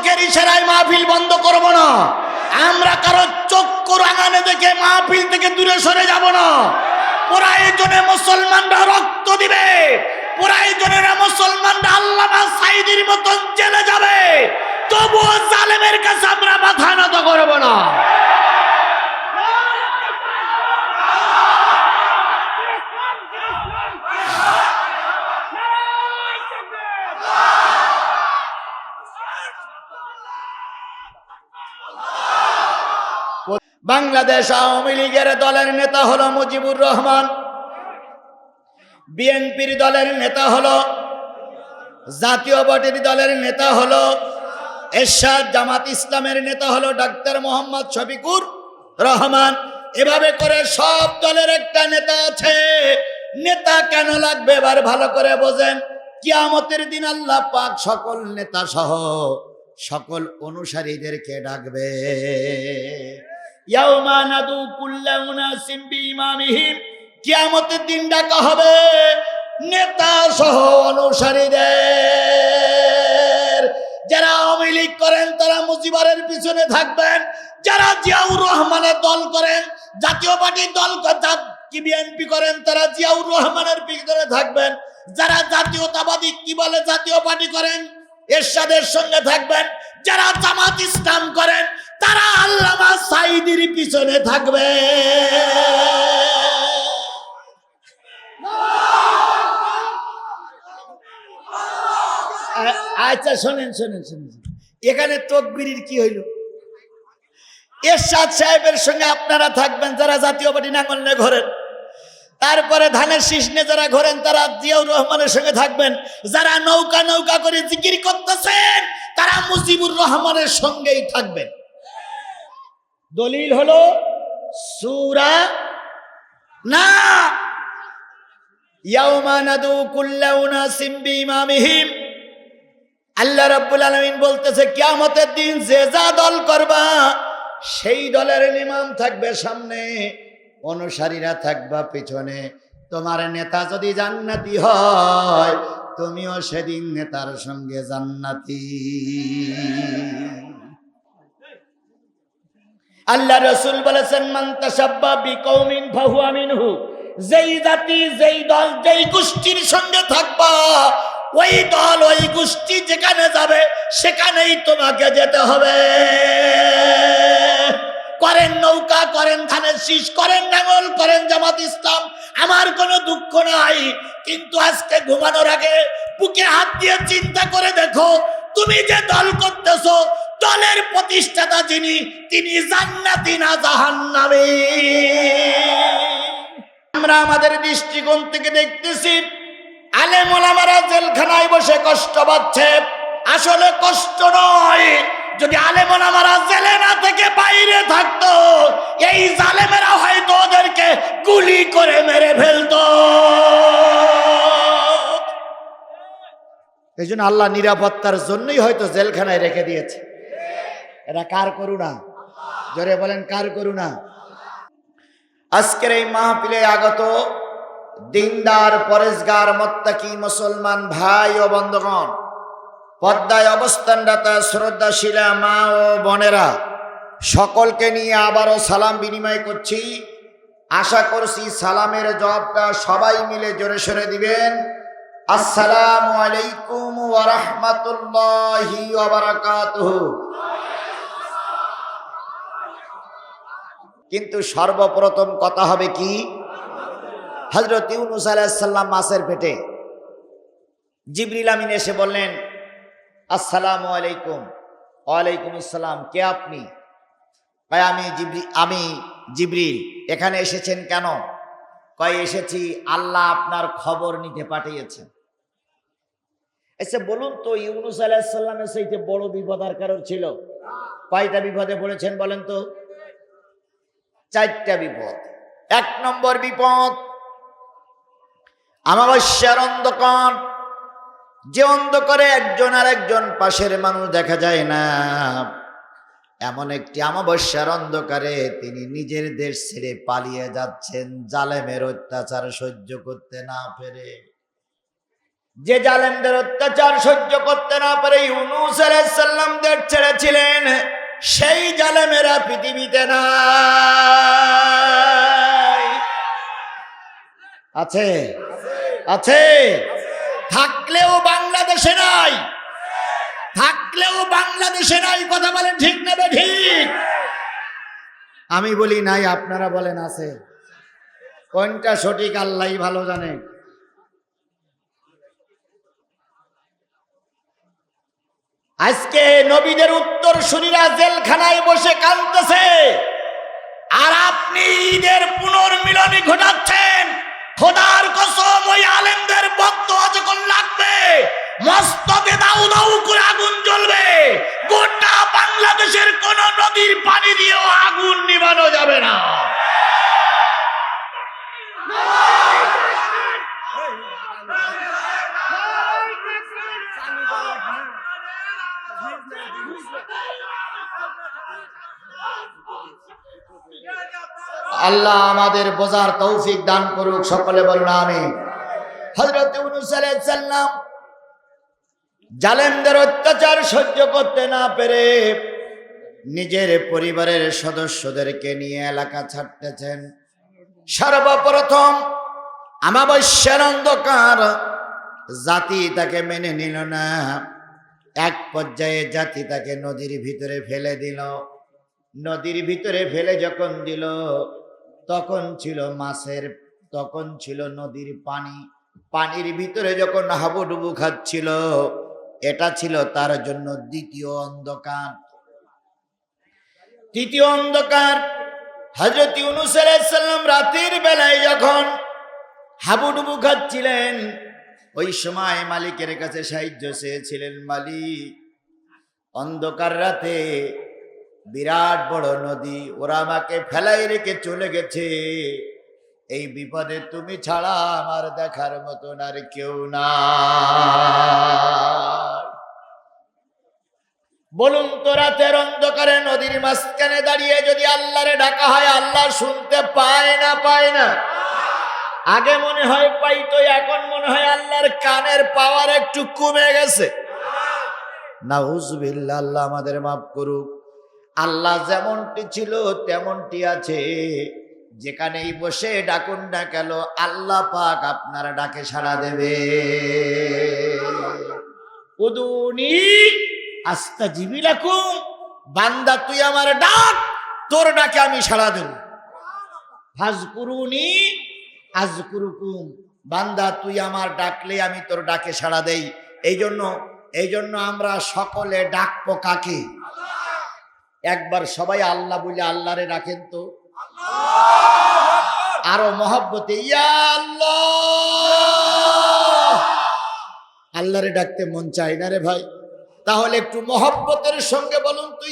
চোখের ইশারায় মাহফিল বন্ধ করব না। আমরা কারও চক্ষু রাঙানে দেখে মাহফিল থেকে দূরে সরে যাব না। প্রয়োজনে মুসলমানরা রক্ত দিবে। প্রয়োজনেরা মুসলমানরা আল্লামা সাইদির মতন জেলে যাবে। তবুও জালেমের কাছে আমরা মাথা নত করব না। বাংলাদেশ আওয়ামী লীগের দলের নেতা হলো মুজিবুর রহমান। বিএনপির দলের নেতা হলো, জাতীয় পার্টির দলের নেতা হলো, এরশাদ জামাত ইসলামের নেতা হলো ডাক্তার মোহাম্মদ শফিকুর রহমান। এভাবে করে সব দলের একটা নেতা আছে। নেতা কেন লাগবে এবার ভালো করে বোঝেন। কিয়ামতের দিন আল্লাহ পাক সকল নেতা সহ সকল অনুসারীদেরকে ডাকবে। ইয়াউমা নাদু কুল্লা উনাসিম বিইমামিহিম, কিয়ামতের দিন ডাকা হবে নেতা সহ অনুসারীদের। যারা আওয়ামী লীগ করেন, তারা মুজিবারের পিছনে থাকবেন। যারা জিয়াউর রহমানের দল করেন, জাতীয় পার্টির দল কি বিএনপি করেন, তারা জিয়াউর রহমানের পিছনে থাকবেন। যারা জাতীয়তাবাদী, কি বলে জাতীয় পার্টি করেন, এরশাদের সঙ্গে থাকবেন। যারা জামাত ইসলাম করেন, তারা আল্লামা সাইদির পিছনে থাকবে। আচ্ছা শোনেন শোনেন শোনেন এখানে তকবিরির কি হইল? এরশাদ সাহেবের সঙ্গে আপনারা থাকবেন, যারা জাতীয় পার্টি নাঙ্গলে ঘোরেন। তারপরে ধানের নিয়ে যারা ঘোরেন, তারা জিয়াউর রহমানের সঙ্গে থাকবেন। যারা নৌকা নৌকা করে জিকির করতেছেন, তারা মুজিবুর রহমানের সঙ্গেই থাকবেন। দলিল হলো, সুরা না। আল্লাহ রাব্বুল আলামিন বলতেছে, কিয়ামতের দিন যে যা দল করবা, সেই দলের ইমাম থাকবে সামনে। অনুসারীরা থাকবা পিছনে। তোমার নেতা যদি জান্নাতি হয়, তুমিও সেদিন নেতার সঙ্গে জান্নাতি। আল্লাহ রসুল বলেছেন, মান মিনহু। যেই জাতি, যেই দল, যেই গোষ্ঠীর সঙ্গে থাকবা, ওই দল, ওই গোষ্ঠী যেখানে যাবে, সেখানেই তোমাকে যেতে হবে। করেন নৌকা, করেন ধানের শীষ, করেন নাঙল, করেন জামাত ইসলাম, আমার কোনো দুঃখ নাই। কিন্তু আজকে ঘুমানোর আগে বুকে হাত দিয়ে চিন্তা করে দেখো, তুমি যে দল করতেছো, দলের প্রতিষ্ঠাতা যিনি, তিনি জান্নাতি না জাহান্নামী। আমরা আমাদের দৃষ্টিকোণ থেকে দেখতেছি, আলেম ওলামারা জেলখানায় বসে কষ্ট পাচ্ছে। আসলে কষ্ট নয় যদি আলেম ওলামারা জেলে না থেকে বাইরে থাকতো, এই জালেমেরা হয়তো ওদেরকে গুলি করে মেরে ফেলতো। এই জন্য আল্লাহ নিরাপত্তার জন্যই হয়তো জেলখানায় রেখে দিয়েছে। এটা কার করুণা? জোরে বলেন, কার করুণা? আজকের এই মাহফিলে আগত দিনদার, পরেশগার, মত্তাকি, মুসলমান ভাই ও বন্ধগণ পদ্মায় অবস্থানদাতা শ্রদ্ধাশীলা মা ও বোনেরা, সকলকে নিয়ে আবারও সালাম বিনিময় করছি। আশা করছি সালামের জবাবটা সবাই মিলে জোরে সরে দিবেন। আসসালামু আলাইকুম ওয়া রাহমাতুল্লাহি ওয়া কিন্তু সর্বপ্রথম কথা হবে কি? হজরত ইউনুস আলাইসাল্লাম মাসের পেটে। জিবরিল আমিন এসে বললেন আসসালামু আলাইকুম। ওয়ালাইকুম আসসালাম। কে আপনি? কয়, আমি জিবরি, আমি জিবরিল। এখানে এসেছেন কেন? কয়, এসেছি, আল্লাহ আপনার খবর নিতে পাঠিয়েছেন। এসে বলুন তো, ইউনুস আলাইসাল্লামের সেইতে বড় বিপদ আর কারোর ছিল? কয়টা বিপদে পড়েছেন বলেন তো? চারটা বিপদ। এক নম্বর বিপদ, আমাবস্যার অন্ধকার যে অন্ধকারে একজন আর একজন পাশের মানুষ দেখা যায় না। এমন একটি আমাবস্যার অন্ধকারে তিনি নিজের দেশ ছেড়ে পালিয়ে যাচ্ছেন। জালেমের অত্যাচার সহ্য করতে না পেরে। যে জালেমদের অত্যাচার সহ্য করতে না পারে ইউনুস আলাইসাল্লামদের ছেড়েছিলেন। সেই জালেমেরা পৃথিবীতে নাই। আছে? আছে? থাকলেও বাংলাদেশে নাই। থাকলেও বাংলাদেশে নাই, কথা বলেন ঠিক নেবে ঠিক? আমি বলি, নাই, আপনারা বলেন আছে। কোনটা সঠিক আল্লাহ ভালো জানে। আজকে নবীদের উত্তর শুনিরা জেলখানায় বসে কাঁদতেছে। আর আপনি ঈদের পুনর্মিলনী ঘটাচ্ছেন। খোদার কসম, ওই আলেমদের লাগবে মস্তকে দাউ দাউ করে আগুন জ্বলবে। গোটা বাংলাদেশের কোন নদীর পানি দিয়েও আগুন নিভানো যাবে না। আল্লাহ আমাদের বোঝার তৌফিক দান করুক, সকলে বলুন আমি হজরত সাল্লাম জালেমদের অত্যাচার সহ্য করতে না পেরে নিজের পরিবারের সদস্যদেরকে নিয়ে এলাকা ছাড়তেছেন। সর্বপ্রথম আমাবস্যার অন্ধকার, জাতি তাকে মেনে নিল না। এক পর্যায়ে জাতি তাকে নদীর ভিতরে ফেলে দিল। নদীর ভিতরে ফেলে যখন দিল, তখন ছিল মাছের, তখন ছিল নদীর পানি। পানির ভিতরে যখন হাবুডুবু খাচ্ছিল এটা ছিল তার জন্য দ্বিতীয় অন্ধকার। তৃতীয় অন্ধকার হজরত ইউনুস আলাইসাল্লাম রাতের বেলায় যখন হাবুডুবু খাচ্ছিলেন, ওই সময় মালিকের কাছে সাহায্য চেয়েছিলেন মালিক। অন্ধকার রাতে বিরাট বড় নদী ওরা আমাকে ফেলাই রেখে চলে গেছে। এই বিপদে তুমি ছাড়া আমার দেখার মতন আর কেউ না। বলুন তো রাতের অন্ধকারে নদীর মাঝখানে দাঁড়িয়ে যদি আল্লাহরে ডাকা হয়, আল্লাহ শুনতে পায় না পায় না? আগে মনে হয় পাইতো, এখন মনে হয় আল্লাহর কানের পাওয়ার একটু কমে গেছে। নাউজুবিল্লাহ, আল্লাহ আমাদের মাফ করুক। আল্লাহ যেমনটি ছিল, তেমনটি আছে। যেখানেই বসে ডাকুন ডাকালো আল্লাহ পাক আপনার ডাকে সাড়া দেবে। উদুনি আস্তা জিবি রাখুন বান্দা, তুই আমার ডাক, তোর ডাকে আমি সাড়া দেব। ফাজকুরুনি, আজকুরুকুম, বান্দা, তুই আমার ডাকলে আমি তোর ডাকে সাড়া দেই। এই জন্য এই জন্য আমরা সকলে ডাকবো কাকে একবার সবাই আল্লাহ বলে আল্লাহরে রাখেন তো। আরও মহব্বতে, ইয়া আল্লাহ। আল্লাহরে ডাকতে মন চাই না রে ভাই। তাহলে একটু মহব্বতের সঙ্গে বলুন তো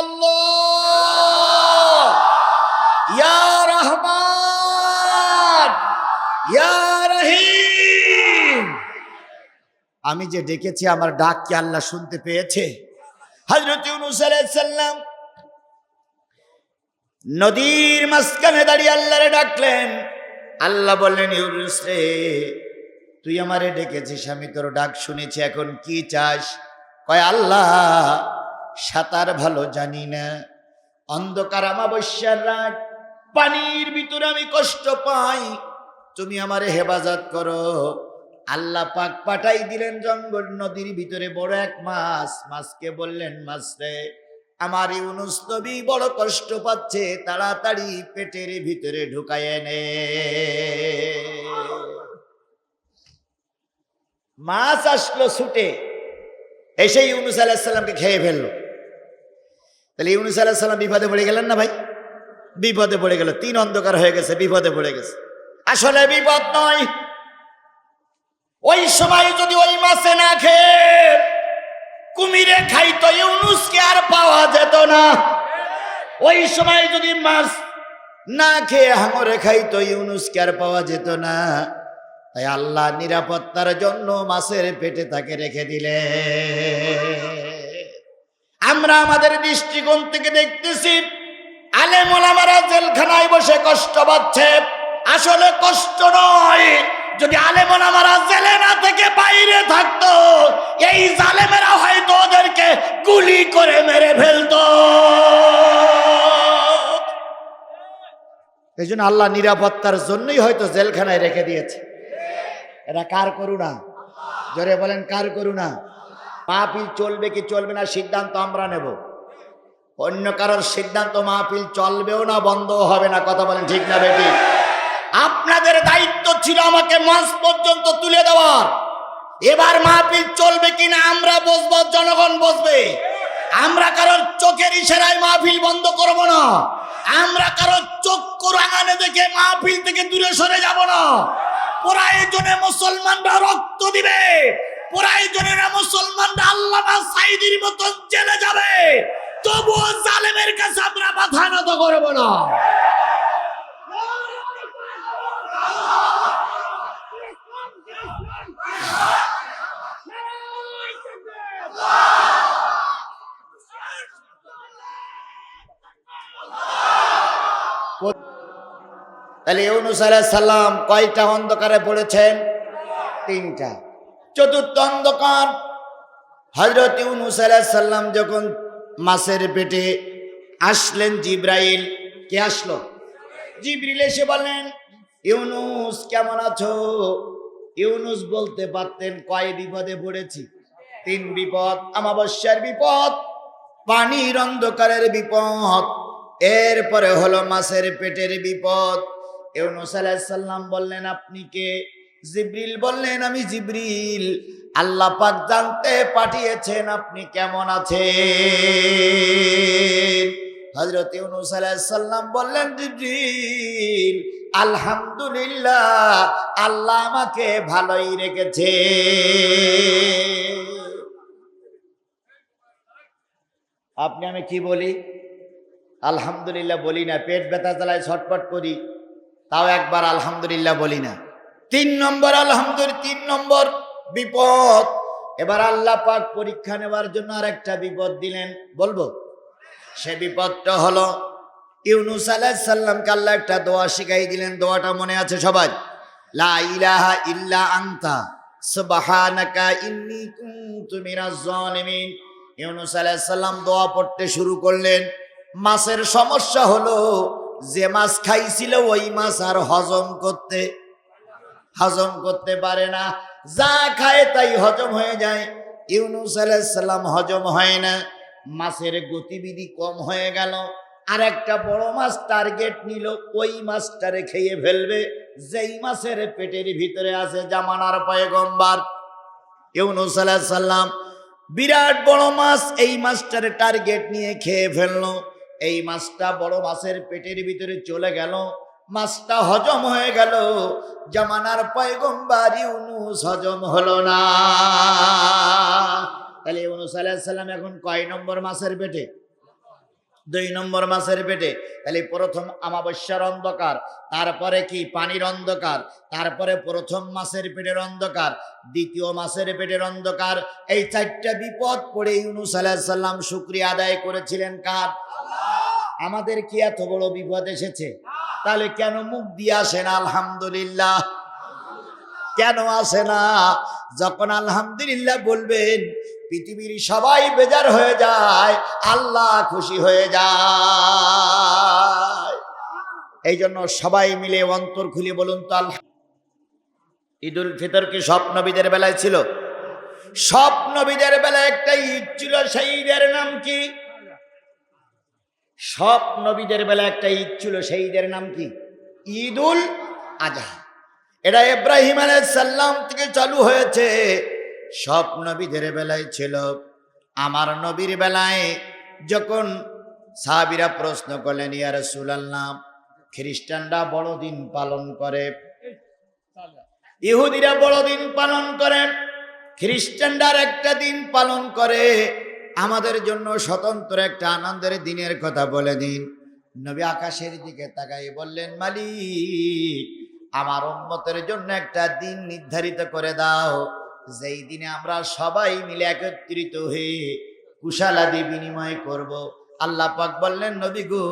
আল্লাহ! ইয়া ইয়া আমি যে ডেকেছি, আমার ডাক কি আল্লাহ শুনতে পেয়েছে? হজরত ইউনুস নদীর মাঝখানে দাঁড়িয়ে আল্লাহরে ডাকলেন। আল্লাহ বললেন, ইউনুস রে, তুই আমারে ডেকেছিস, আমি তোর ডাক শুনেছি, এখন কি চাস? কয়, আল্লাহ, সাঁতার ভালো জানি না। অন্ধকার আমাবস্যার রাত, পানির ভিতরে আমি কষ্ট পাই। তুমি আমারে হেফাজত করো। আল্লাহ পাক পাঠাই দিলেন জঙ্গল নদীর ভিতরে বড় এক মাছ। মাছকে বললেন, মাছ রে, আমার ইউনুস নবী বড় কষ্ট পাচ্ছে, তাড়াতাড়ি পেটের ভিতরে ঢুকায় নে মাছ আসলো ছুটে। এসে ইউনুস আলাহিসাল্লামকে খেয়ে ফেলল। তাহলে ইউনুস আলাহিসাল্লাম বিপদে পড়ে গেলেন না ভাই? বিপদে পড়ে গেল, তিন অন্ধকার হয়ে গেছে, বিপদে পড়ে গেছে। আসলে বিপদ নয়। ওই সময় যদি ওই মাছে না খেয়ে কুমিরে খাইতো, ইউনুসকে আর পাওয়া যেত না। ওই সময় যদি মাছ না খেয়ে হাঙরে খাইতো, ইউনুসকে আর পাওয়া যেত না। তাই আল্লাহ নিরাপত্তার জন্য মাছের পেটে তাকে রেখে দিলে। আমরা আমাদের দৃষ্টিকোণ থেকে দেখতেছি, আলেম ওলামারা জেলখানায় বসে কষ্ট পাচ্ছে। আসলে কষ্ট নয়, যদি আলেমন আমারা জেলে না থেকে বাইরে থাকতো, এই জালেমেরা হয়তো ওদেরকে গুলি করে মেরে ফেলতো। এই জন্য আল্লাহ নিরাপত্তার জন্যই হয়তো জেলখানায় রেখে দিয়েছে। এটা কার করুণা? জোরে বলেন, কার করুণা? মাহফিল চলবে কি চলবে না সিদ্ধান্ত আমরা নেব। অন্য কারোর সিদ্ধান্ত মাহফিল চলবেও না, বন্ধও হবে না, কথা বলেন ঠিক না বেটি? আপনাদের দায়িত্ব ছিল আমাকে মাস পর্যন্ত তুলে দেওয়ার। এবার মাহফিল চলবে কিনা আমরা বসবো জনগণ বসবে আমরা কারোর চোখের ইশারায় মাহফিল বন্ধ করব না। আমরা কারোর চক্ষু রাঙানে দেখে মাহফিল থেকে দূরে সরে যাব না। প্রয়োজনে মুসলমানরা রক্ত দিবে। প্রয়োজনেরা মুসলমানরা আল্লামা সাইদির মতন জেলে যাবে। তবুও জালেমের কাছে আমরা মাথা নত করব না। তাহলে ইউনুস সাল্লাম কয়টা অন্ধকারে পড়েছেন? তিনটা। চতুর্থ অন্ধকার। হজরত ইউনুস সাল্লাম যখন মাছের পেটে আসলেন জিব্রাইল, কে আসলো? জিব্রিল এসে বললেন, ইউনুস, কেমন আছো? ইউনুস বলতে পারতেন, কয় বিপদে পড়েছি? তিন বিপদ আমাবস্যার বিপদ, পানির অন্ধকারের বিপদ, এরপরে হলো মাছের পেটের বিপদ। ইউনুস সাল্লাম বললেন, আপনি কে? জিব্রিল বললেন, আমি জিব্রিল। আল্লাহ পাক জানতে পাঠিয়েছেন আপনি কেমন আছেন? হজরত ইউনুস সাল্লাম বললেন, জিব্রিল, আলহামদুলিল্লাহ, আল্লাহ আমাকে ভালোই রেখেছে। আপনি, আমি কি বলি? আলহামদুলিল্লাহ বলি না, পেট ব্যথা জ্বালায় ছটপট করি। তাও একবার আলহামদুলিল্লাহ বলি না। তিন নম্বর, আলহামদুলিল্লাহ, তিন নম্বর বিপদ। এবার আল্লাহ পাক পরীক্ষা নেওয়ার জন্য আর একটা বিপদ দিলেন। বলব? সে বিপদটা হলো, ইউনুস আলাহ সাল্লামকে আল্লাহ একটা দোয়া শিখাই দিলেন। দোয়াটা মনে আছে সবাই লা ইলাহা ইল্লা আনতা, সুবহানাকা ইন্নী কুনতু মিনাজ জালিমিন। ইউনুস আলাইহিস সালাম দোয়া পড়তে শুরু করলেন। মাছের সমস্যা হলো যে মাছ খাইছিল, ওই মাছ আর হজম করতে হজম করতে পারে না। যা খায় তাই হজম হয়ে যায়। ইউনুস আলাইসাল্লাম হজম হয় না। মাছের গতিবিধি কম হয়ে গেল। আর একটা বড় মাছ টার্গেট নিল, ওই মাছটারে খেয়ে ফেলবে। যেই মাছের পেটের ভিতরে আছে জামানার পয়গম্বার। ইউনুস আলাইসাল্লাম বিরাট বড় মাছ, এই মাছটারে টার্গেট নিয়ে খেয়ে ফেলল। এই মাছটা বড় মাছের পেটের ভিতরে চলে গেল। মাছটা হজম হয়ে গেল। জামানার পয়গম্বার ইউনুস হজম হলো না। তাহলে ইউনুস আলাইসাল্লাম এখন কয় নম্বর মাছের পেটে? দুই নম্বর মাছের পেটে। তাহলে প্রথম আমাবস্যার অন্ধকার, তারপরে কি? পানির অন্ধকার, তারপরে প্রথম মাছের পেটের অন্ধকার, দ্বিতীয় মাছের পেটের অন্ধকার। এই চারটা বিপদ পড়ে ইউনুস আলাহিসাল্লাম শুক্রিয়া আদায় করেছিলেন কার? আমাদের কি এত বড় বিপদ এসেছে? তাহলে কেন মুখ দিয়ে আসেন আলহামদুলিল্লাহ। কেন আসে না? যখন আলহামদুলিল্লাহ বলবেন, পৃথিবীর সবাই বেজার হয়ে যায়, আল্লাহ খুশি হয়ে যায়। এই জন্য সবাই মিলে অন্তর খুলে বলুন তো আল্লাহ ঈদুল ফিতর কি সব নবীদের বেলায় ছিল? সব নবীদের বেলায় একটা ঈদ ছিল, সেই ঈদের নাম কি? সব নবীদের বেলা একটা ঈদ ছিল সেই ঈদের নাম কি? ঈদুল আজহা এটা ইব্রাহিম সাল্লাম থেকে চালু হয়েছে। সব নবীদের বেলায় ছিল। আমার নবীর বেলায় যখন সাহাবিরা প্রশ্ন করলেন, ইয়া রাসূলুল্লাহ, খ্রিস্টানরা বড়দিন পালন করে? ইহুদিরা বড়দিন পালন করে, খ্রিস্টানরা একটা দিন পালন করে। আমাদের জন্য স্বতন্ত্র একটা আনন্দের দিনের কথা বলে দিন। নবী আকাশের দিকে তাকাই বললেন, মালিক, আমার উন্মতের জন্য একটা দিন নির্ধারিত করে দাও। যেই দিনে আমরা সবাই মিলে একত্রিত হয়ে কুশালাদি বিনিময় করব। আল্লাহ পাক বললেন, নবী গো,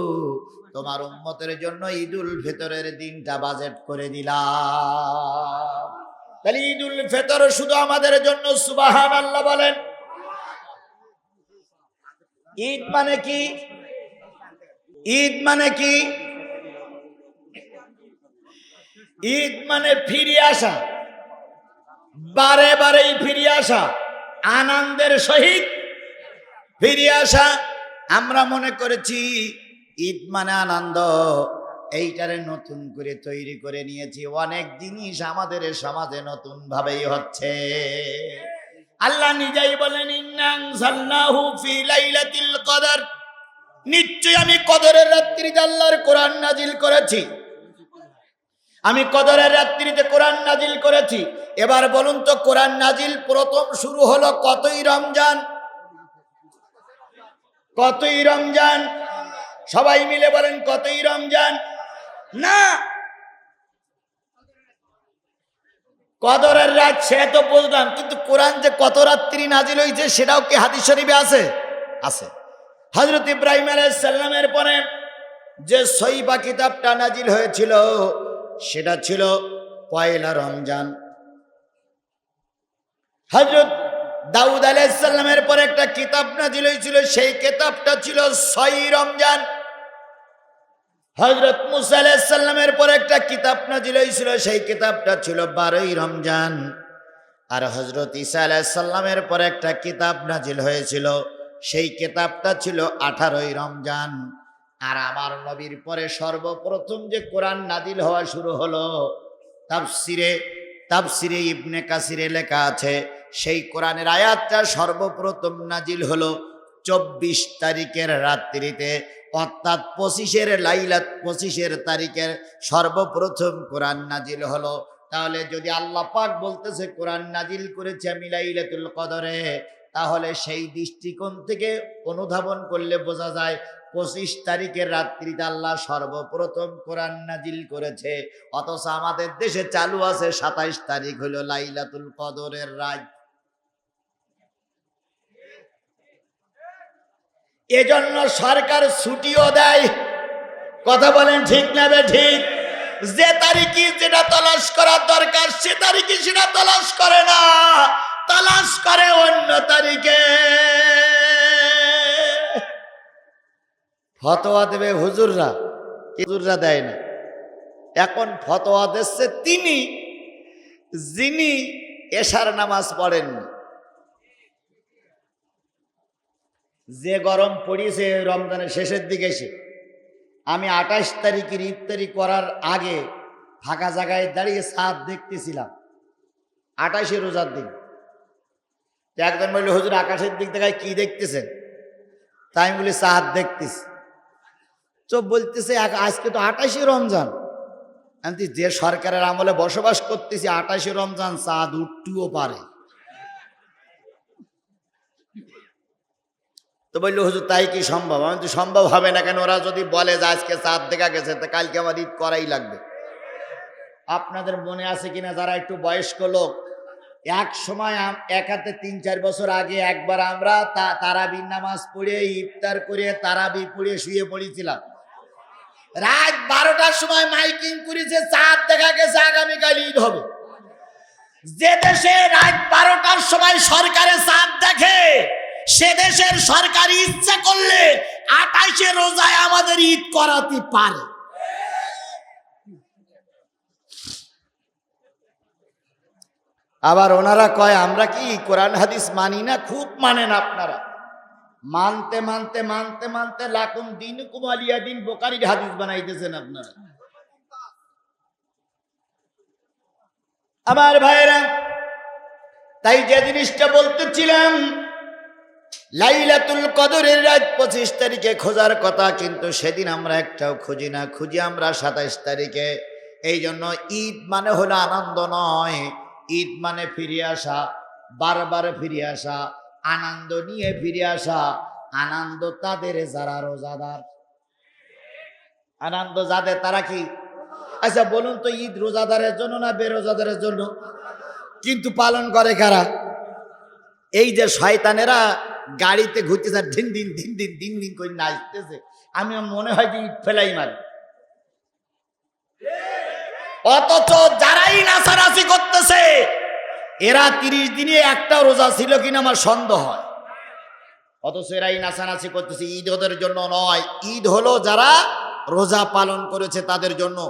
তোমার উন্মতের জন্য ঈদুল ফিতরের দিনটা বাজেট করে দিলাম। তাহলে ঈদুল ফিতর শুধু আমাদের জন্য সুবাহান আল্লাহ বলেন। ঈদ মানে কি? ঈদ মানে কি? ঈদ মানে ফিরে আসা। বারে বারেই ফিরে আসা। আনন্দের সহিত ফিরে আসা। আমরা মনে করেছি ঈদ মানে আনন্দ। এইটারে নতুন করে তৈরি করে নিয়েছি। অনেক জিনিস আমাদের সমাজে নতুন ভাবেই হচ্ছে। আল্লাহ নিজেই বলেন কদর। নিশ্চয় আমি কদরের রাত্রিতে আল্লাহর কোরআন নাজিল করেছি। আমি কদরের রাত্রিতে কোরআন নাজিল করেছি। এবার বলুন তো, কোরআন নাজিল প্রথম শুরু হলো কতই রমজান? কতই রমজান? সবাই মিলে বলেন, কতই রমজান? না কদরের রাত, সে তো বুঝলাম, কিন্তু কোরআন যে কত রাত্রি নাজিল হয়েছে সেটাও কি হাদিস শরীফে আছে? আছে। হজরত ইব্রাহিম আলাইসাল্লামের পরে যে সইবা কিতাবটা নাজিল হয়েছিল, সেটা ছিল পয়লা রমজান। হজরত দাউদ আলাইসাল্লামের পরে একটা কিতাব নাজিল হয়েছিল, সেই কিতাবটা ছিল ছয় রমজান। হজরত মুসা আলাইসাল্লামের পরে একটা কিতাব নাজিল হয়েছিল, সেই কিতাবটা ছিল বারোই রমজান। আর হজরত ইসা আলাইসাল্লামের পর একটা কিতাব নাজিল হয়েছিল, সেই কিতাবটা ছিল আঠারোই রমজান। আর আমার নবীর পরে সর্বপ্রথম যে কোরআন নাজিল হওয়া শুরু হলো, তাফসিরে তাফসিরে ইবনে কাসিরে লেখা আছে, সেই কোরআনের আয়াতটা সর্বপ্রথম নাজিল হলো চব্বিশ তারিখের রাত্রিতে অর্থাৎ পঁচিশের লাইলাত, পঁচিশের তারিখের সর্বপ্রথম কোরআন নাজিল হলো। তাহলে যদি আল্লাহ পাক বলতেছে, কোরআন নাজিল করেছে আমি লাইলাতুল কদরে, তাহলে সেই দৃষ্টিকোণ থেকে অনুধাবন করলে বোঝা যায়, পঁচিশ তারিখের রাত্রিতে আল্লাহ সর্বপ্রথম কোরআন নাজিল করেছে। অথচ আমাদের দেশে চালু আছে সাতাইশ তারিখ হলো লাইলাতুল কদরের রাত। এজন্য সরকার ছুটিও দেয়। কথা বলেন ঠিক না বে ঠিক? যে তারিখে যেটা তলাশ করার দরকার, সে তারিখে সেটা তলাশ করে না। তালাশ করে অন্য তারিখে। ফতোয়া দেবে হুজুররা হুজুররা দেয় না। এখন ফতোয়া দিচ্ছে তিনি, যিনি এশার নামাজ পড়েন যে গরম পড়িয়েছে রমজানের শেষের দিকে এসে, আমি আঠাশ তারিখের ইফতারি করার আগে ফাঁকা জায়গায় দাঁড়িয়ে সাত দেখতেছিলাম, আঠাশে রোজার দিন। একজন বলল, হুজুর, আকাশের দিক থেকে কি দেখতেছেন? তাই আমি বলি সাত দেখতেছি। তো বলতেছে আজকে তো আঠাশে রমজান। আমি যে সরকারের আমলে বসবাস করতেছি, আঠাশে রমজান চাঁদ উঠতেও পারে। তো বলল, হুজুর, তাই কি সম্ভব? আমি তো সম্ভব হবে না কেন? ওরা যদি বলে যে আজকে চাঁদ দেখা গেছে, তো কালকে আমার ঈদ করাই লাগবে। আপনাদের মনে আছে কিনা যারা একটু বয়স্ক লোক? এক সময় এক হাতে তিন চার বছর আগে একবার আমরা তারাবির নামাজ পড়ে, ইফতার করে তারাবি পড়ে শুয়ে পড়েছিলাম। রাত বারোটার সময় মাইকিং করেছে চাঁদ দেখা গেছে, আগামীকাল ঈদ হবে। যে দেশে রাত বারোটার সময় সরকারে চাঁদ দেখে সে দেশের সরকার ইচ্ছা করলে আঠাইশে রোজায় আমাদের ঈদ করাতে পারে। আবার ওনারা কয়, আমরা কি কোরআন হাদিস মানি না? খুব মানেন আপনারা। মানতে মানতে মানতে মানতে লাকুম দিন কুমালিয়া দিন বোকারির হাদিস বানাইতেছেন আপনারা। আমার ভাইরা তাই যে জিনিসটা বলতেছিলাম লাইলাতুল কদরের রাত পঁচিশ তারিখে খোঁজার কথা, কিন্তু সেদিন আমরা একটাও খুঁজি না। খুঁজি আমরা সাতাইশ তারিখে। এই জন্য ঈদ মানে হলো আনন্দ নয়। ঈদ মানে ফিরে আসা, বারবার ফিরে আসা, আনন্দ নিয়ে ফিরে আসা। আনন্দ তাদের যারা রোজাদার। আনন্দ যাদের, তারা কি? আচ্ছা বলুন তো, ঈদ রোজাদারের জন্য না বেরোজাদারের জন্য? কিন্তু পালন করে কারা? এই যে শয়তানেরা গাড়িতে ঘুরতেছে আর দিন দিন দিন দিন দিন দিন করে নাচতেছে। আমি মনে হয় যে ইট ফেলাই মারি। অথচ যারাই নাচানাচি করতেছে, এরা তিরিশ দিনে একটা রোজা ছিল কিনা আমার সন্দেহ হয়। অথচ এরাই নাচানাচি করতেছে, ঈদ ওদের জন্য নয়। ঈদ হলো যারা রোজা পালন করেছে তাদের জন্য।